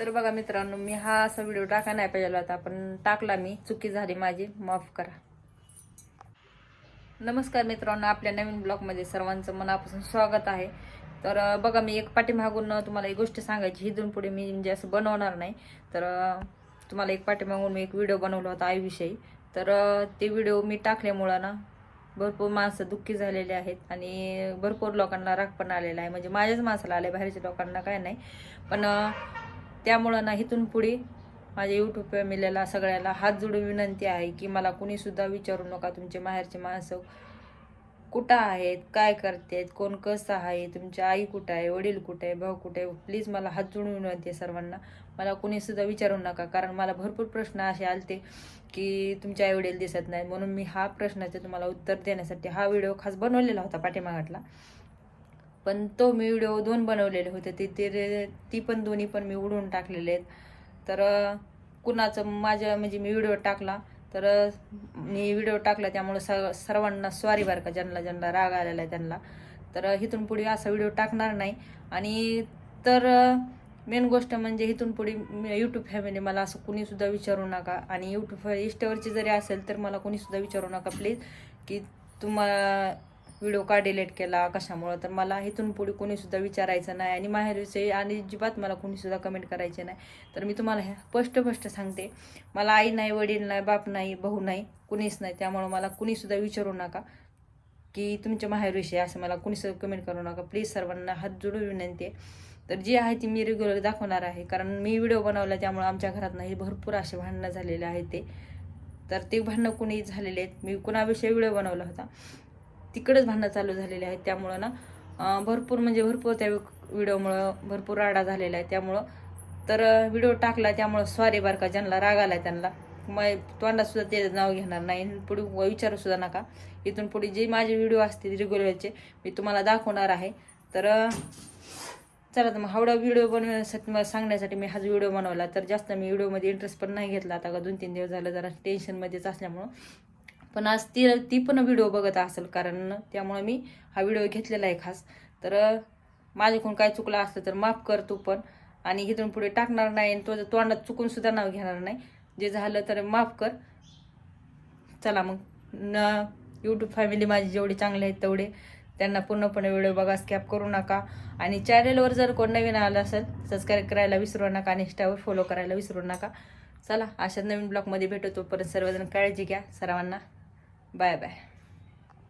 तर बघा मित्रांनो मी हा असा व्हिडिओ टाका नाही पाहिजे होता पण टाकला मी. चुकी झाली माझी. माफ करा. नमस्कार मित्रांनो आपल्या नवीन ब्लॉगमध्ये सर्वांचं मनापासून स्वागत आहे. तर बघा मी एक पाठीमागून तुम्हाला एक गोष्ट सांगायची. हिजून पुढे मी म्हणजे असं बनवणार नाही. तर तुम्हाला एक पाठीमागून मी एक व्हिडिओ बनवला होता आईविषयी. तर ते व्हिडिओ मी टाकल्यामुळं ना भरपूर माणसं दुःखी झालेले आहेत. आणि भरपूर लोकांना राग पण आलेला आहे. म्हणजे माझ्याच माणसाला आले बाहेरच्या लोकांना काय नाही. पण त्यामुळं ना इथून पुढे माझ्या यूट्यूब फॅमिलीला सगळ्याला हात जोडून विनंती आहे की मला कुणीसुद्धा विचारू नका तुमचे माहेरचे माणसं कुठं आहेत काय करतेत कोण कसं आहे तुमची आई कुठं आहे वडील कुठं आहे भाऊ कुठं आहे प्लीज मला हात जोडून विनंती आहे सर्वांना. मला कुणीसुद्धा विचारू नका कारण मला भरपूर प्रश्न असे आलते की तुमचे आई वडील दिसत नाहीत म्हणून मी हा प्रश्नाचं तुम्हाला उत्तर देण्यासाठी हा व्हिडिओ खास बनवलेला होता पाठीमागातला. पण तो मी व्हिडिओ दोन बनवलेले होते. ते ते ती पण दोन्ही पण मी उडवून टाकलेले आहेत. तर कुणाचं माझ्या म्हणजे मी व्हिडिओ टाकला तर मी व्हिडिओ टाकला त्यामुळे स सर्वांना स्वारी बार का ज्यांना ज्यांना राग आलेला आहे त्यांना. तर इथून पुढे असा व्हिडिओ टाकणार नाही. आणि तर मेन गोष्ट म्हणजे इथून पुढे यूट्यूब फॅमिली मला असं कुणीसुद्धा विचारू नका. आणि यूट्यूब इंस्टावरची जरी असेल तर मला कुणीसुद्धा विचारू नका प्लीज की तुम्हाला व्हिडिओ का डिलीट केला कशामुळं? तर मला इथून पुढे कोणीसुद्धा विचारायचं नाही आणि माहेरविषयी आणि अजिबात मला कोणीसुद्धा कमेंट करायचे नाही. तर मी तुम्हाला हे स्पष्ट स्पष्ट सांगते. मला आई नाही वडील नाही बाप नाही भाऊ नाही कुणीच नाही. त्यामुळं मला कुणीसुद्धा विचारू नका की तुमच्या माहेरविषयी असं मला कुणीसुद्धा कमेंट करू नका. प्लीज सर्वांना हात जोडून विनंती आहे. तर जी आहे ती मी रेग्युलर दाखवणार आहे. कारण मी व्हिडिओ बनवला त्यामुळे आमच्या घरात नाही भरपूर असे भांडणं झालेले आहेत ते. तर ते भांडणं कुणी झालेले आहेत. मी कुणाविषयी व्हिडिओ बनवला होता. तिकडेच भांडणं चालू झालेले आहेत. त्यामुळं ना भरपूर म्हणजे भरपूर त्या व्हिडिओमुळं भरपूर राडा झालेला आहे. त्यामुळं तर व्हिडिओ टाकला त्यामुळं सॉरी बारका का ज्यांना राग आला त्यांना. मग तोंडातसुद्धा ते नाव घेणार नाही. पुढे विचारूसुद्धा नका. इथून पुढे जे माझे व्हिडिओ असतील रेग्युलरचे मी तुम्हाला दाखवणार आहे. तर चला तर मग हावडा व्हिडिओ बनवण्यासाठी मला सांगण्यासाठी मी हाच व्हिडिओ बनवला. तर जास्त मी व्हिडिओमध्ये इंटरेस्ट पण नाही घेतला. आता का दोन तीन दिवस झालं जरा टेन्शनमध्येच असल्यामुळं. पण आज ती ती पण व्हिडिओ बघत असेल कारण त्यामुळे मी हा व्हिडिओ घेतलेला आहे खास. तर माझ्याकडून काय चुकलं असलं तर माफ कर तू पण. आणि इथून पुढे टाकणार नाही आणि तुझं तोंडात चुकून सुद्धा नाव घेणार नाही. जे झालं तर माफ कर. चला मग. न यूट्यूब फॅमिली माझी जेवढी चांगली आहेत तेवढे. त्यांना पूर्णपणे व्हिडिओ बघा स्कॅप करू नका. आणि चॅनेलवर जर कोण नवीन आलं असेल सबस्क्राईब करायला विसरू नका आणि इंस्टावर फॉलो करायला विसरू नका. चला अशा नवीन ब्लॉगमध्ये भेटू तोपर्यंत सर्वजण काळजी घ्या. सर्वांना बाय बाय.